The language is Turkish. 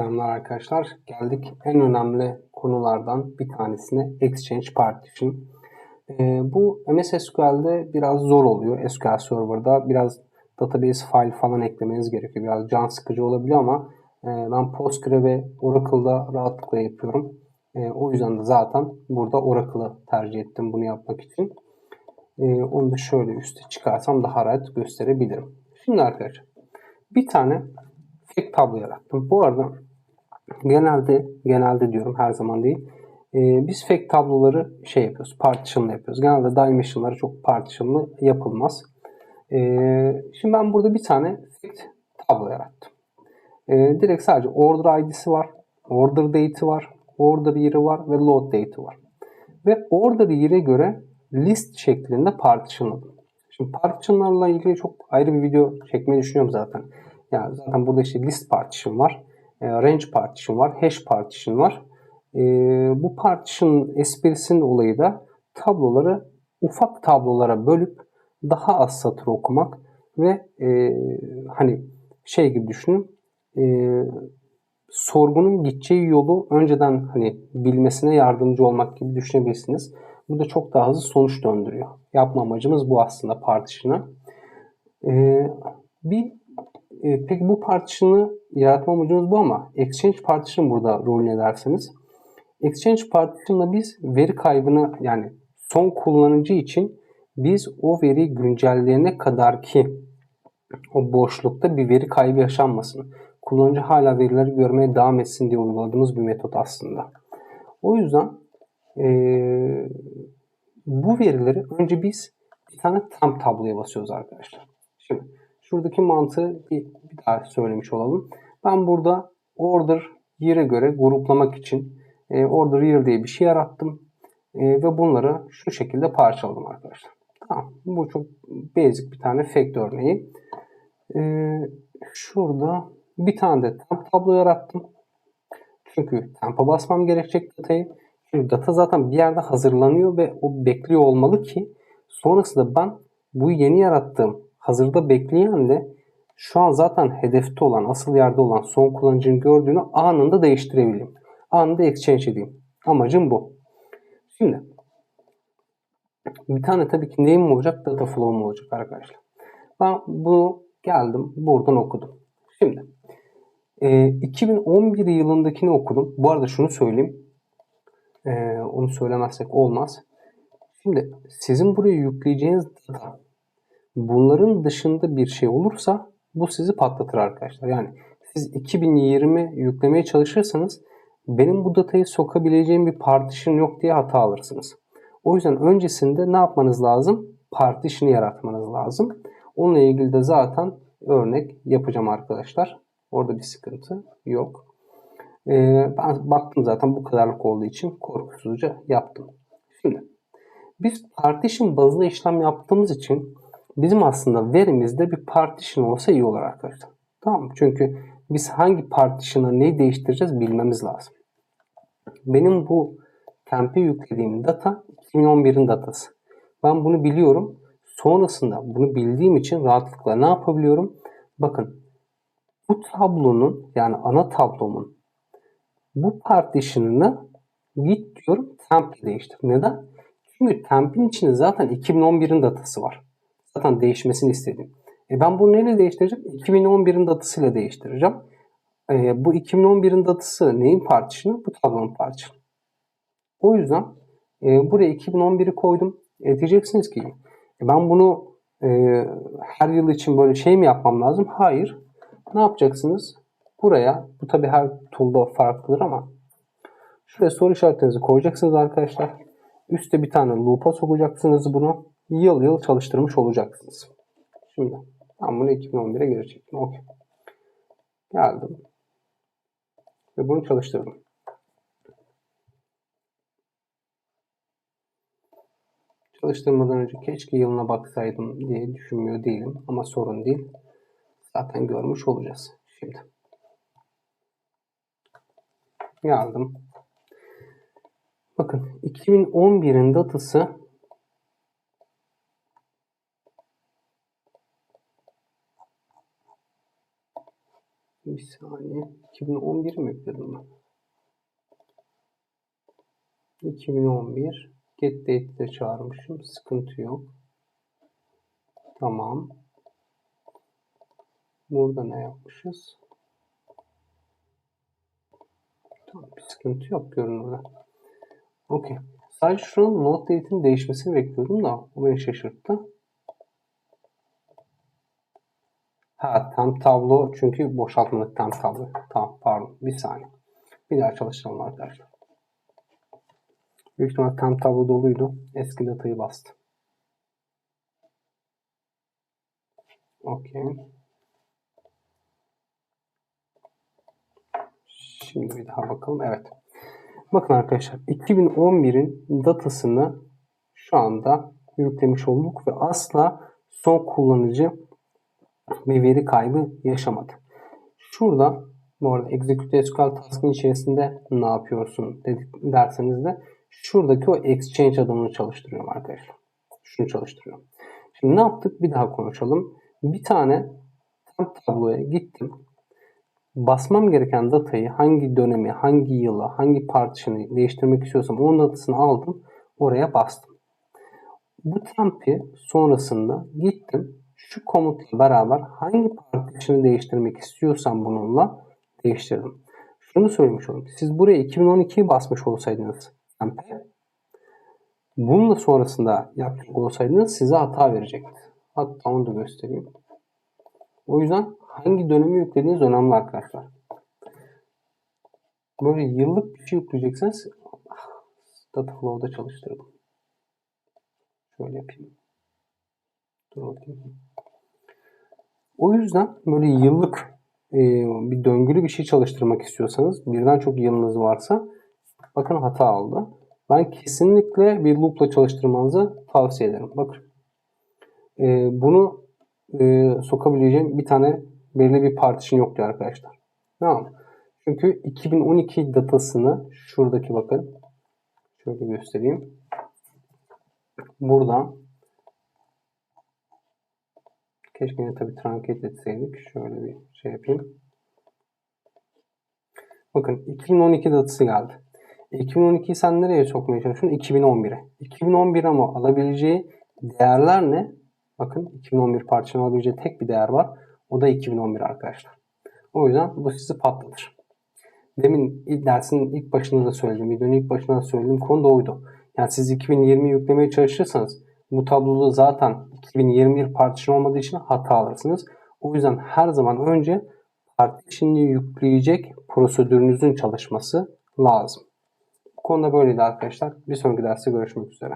Selamlar arkadaşlar. Geldik en önemli konulardan bir tanesine Exchange Partition. Ee, bu MS SQL'de biraz zor oluyor. SQL Server'da biraz database file falan eklemeniz gerekiyor. Biraz can sıkıcı olabiliyor ama e, ben Postgre ve Oracle'da rahatlıkla yapıyorum. E, o yüzden de zaten burada Oracle'ı tercih ettim bunu yapmak için. E, onu da şöyle üste çıkarsam daha rahat gösterebilirim. Şimdi arkadaşlar bir tane fake tablo yarattım. Bu arada genelde genelde diyorum her zaman değil. E, biz fake tabloları şey yapıyoruz. Partition'la yapıyoruz. Genelde dimension'ları çok partition'lı yapılmaz. E, şimdi ben burada bir tane fake tablo yarattım. E, direkt sadece order ID'si var. Order date'i var. Order year'ı var ve load date'i var. Ve order year'e göre list şeklinde partitionladım. Şimdi partitionlarla ilgili çok ayrı bir video çekmeyi düşünüyorum zaten. Yani zaten burada işte list partition var, range partition var, hash partition var. E, bu partition esprisinin olayı da tabloları ufak tablolara bölüp daha az satır okumak ve e, hani şey gibi düşünün e, sorgunun gideceği yolu önceden hani bilmesine yardımcı olmak gibi düşünebilirsiniz. Bu da çok daha hızlı sonuç döndürüyor. Yapma amacımız bu aslında partition'ı. Ee, bir e, peki bu partition'ı yaratma amacımız bu ama Exchange partition burada rol ne derseniz. Exchange partition'la biz veri kaybını yani son kullanıcı için biz o veri güncelleyene kadar ki o boşlukta bir veri kaybı yaşanmasın. Kullanıcı hala verileri görmeye devam etsin diye uyguladığımız bir metot aslında. O yüzden ee, bu verileri önce biz bir tane temp tabloya basıyoruz arkadaşlar. Şimdi şuradaki mantığı bir, bir daha söylemiş olalım. Ben burada order year'e göre gruplamak için e, order year diye bir şey yarattım. E, ve bunları şu şekilde parçaladım arkadaşlar. Tamam. Bu çok basic bir tane fact örneği. E, şurada bir tane de temp tablo yarattım. Çünkü temp'a basmam gerekecek datayı. Çünkü data zaten bir yerde hazırlanıyor ve o bekliyor olmalı ki sonrasında ben bu yeni yarattığım hazırda bekleyen de şu an zaten hedefte olan, asıl yerde olan son kullanıcının gördüğünü anında değiştirebileyim. Anında exchange edeyim. Amacım bu. Şimdi bir tane tabii ki neyim olacak? Data flow'um olacak arkadaşlar. Ben bunu geldim buradan okudum. Şimdi e, 2011 yılındakini okudum. Bu arada şunu söyleyeyim. E, onu söylemezsek olmaz. Şimdi sizin buraya yükleyeceğiniz data bunların dışında bir şey olursa bu sizi patlatır arkadaşlar. Yani siz 2020 yüklemeye çalışırsanız benim bu datayı sokabileceğim bir partition yok diye hata alırsınız. O yüzden öncesinde ne yapmanız lazım? Partition'ı yaratmanız lazım. Onunla ilgili de zaten örnek yapacağım arkadaşlar. Orada bir sıkıntı yok. Ee, ben baktım zaten bu kadarlık olduğu için korkusuzca yaptım. Şimdi biz partition bazlı işlem yaptığımız için bizim aslında verimizde bir partition olsa iyi olur arkadaşlar. Tamam mı? Çünkü biz hangi partition'a neyi değiştireceğiz bilmemiz lazım. Benim bu temp'e yüklediğim data 2011'in datası. Ben bunu biliyorum. Sonrasında bunu bildiğim için rahatlıkla ne yapabiliyorum? Bakın bu tablonun yani ana tablomun bu partition'ını git diyorum temp değiştir. Neden? Çünkü temp'in içinde zaten 2011'in datası var. Zaten değişmesini istedim. E ben bunu neyle değiştireceğim? 2011'in datısıyla değiştireceğim. E, bu 2011'in datası neyin partition'ı? Bu tablonun partition'ı. O yüzden e, buraya 2011'i koydum. E, diyeceksiniz ki e, ben bunu e, her yıl için böyle şey mi yapmam lazım? Hayır. Ne yapacaksınız? Buraya, bu tabi her tool'da farklıdır ama şuraya soru işaretinizi koyacaksınız arkadaşlar. Üste bir tane loop'a sokacaksınız bunu. Yıl yıl çalıştırmış olacaksınız. Şimdi ben bunu 2011'e geri çektim. Okay. Geldim. Ve bunu çalıştırdım. Çalıştırmadan önce keşke yılına baksaydım diye düşünmüyor değilim. Ama sorun değil. Zaten görmüş olacağız. Şimdi. Geldim. Bakın 2011'in datası Bir saniye. 2011 mi yükledim ben? 2011 get date'de çağırmışım. Sıkıntı yok. Tamam. Burada ne yapmışız? Tamam, bir sıkıntı yok görünürde. Okey. Sadece şuranın note date'in değişmesini bekliyordum da o beni şaşırttı. Ha tam tablo çünkü boşaltmadık tam tablo. Tamam pardon bir saniye. Bir daha çalıştıralım arkadaşlar. Büyük ihtimal tam tablo doluydu. Eski datayı bastı. Okey. Şimdi bir daha bakalım. Evet. Bakın arkadaşlar 2011'in datasını şu anda yüklemiş olduk ve asla son kullanıcı bir veri kaybı yaşamadı. Şurada bu arada Execute SQL task'ın içerisinde ne yapıyorsun dedik, derseniz de şuradaki o exchange adımını çalıştırıyorum arkadaşlar. Şunu çalıştırıyorum. Şimdi ne yaptık? Bir daha konuşalım. Bir tane tam tabloya gittim. Basmam gereken datayı hangi dönemi, hangi yılı, hangi partition'ı değiştirmek istiyorsam onun datasını aldım. Oraya bastım. Bu tempi sonrasında gittim. Şu komutla beraber hangi partition'ı değiştirmek istiyorsam bununla değiştirdim. Şunu söylemiş olayım. Siz buraya 2012'yi basmış olsaydınız tempe bununla sonrasında yapacak olsaydınız size hata verecekti. Hatta onu da göstereyim. O yüzden hangi dönemi yüklediğiniz önemli arkadaşlar. Böyle yıllık bir şey yükleyecekseniz Dataflow'da çalıştırdım. Şöyle yapayım. Dur bakayım. O yüzden böyle yıllık e, bir döngülü bir şey çalıştırmak istiyorsanız birden çok yılınız varsa bakın hata aldı. Ben kesinlikle bir loop'la çalıştırmanızı tavsiye ederim. Bakın. E, bunu e, sokabileceğim bir tane belirli bir partition yoktu arkadaşlar. Tamam Çünkü 2012 datasını şuradaki bakın şöyle göstereyim. Buradan keşke yine tabii truncate etseydik. Şöyle bir şey yapayım. Bakın 2012 datası geldi. 2012'yi sen nereye sokmaya çalışıyorsun? 2011'e. 2011 ama alabileceği değerler ne? Bakın 2011 parçanın alabileceği tek bir değer var. O da 2011 arkadaşlar. O yüzden bu sizi patlatır. Demin dersin ilk başında da söyledim. Videonun ilk başında da söylediğim konu da oydu. Yani siz 2020 yüklemeye çalışırsanız bu tabloda zaten 2021 partition olmadığı için hata alırsınız. O yüzden her zaman önce partition'ı yükleyecek prosedürünüzün çalışması lazım. Bu konuda böyleydi arkadaşlar. Bir sonraki derste görüşmek üzere.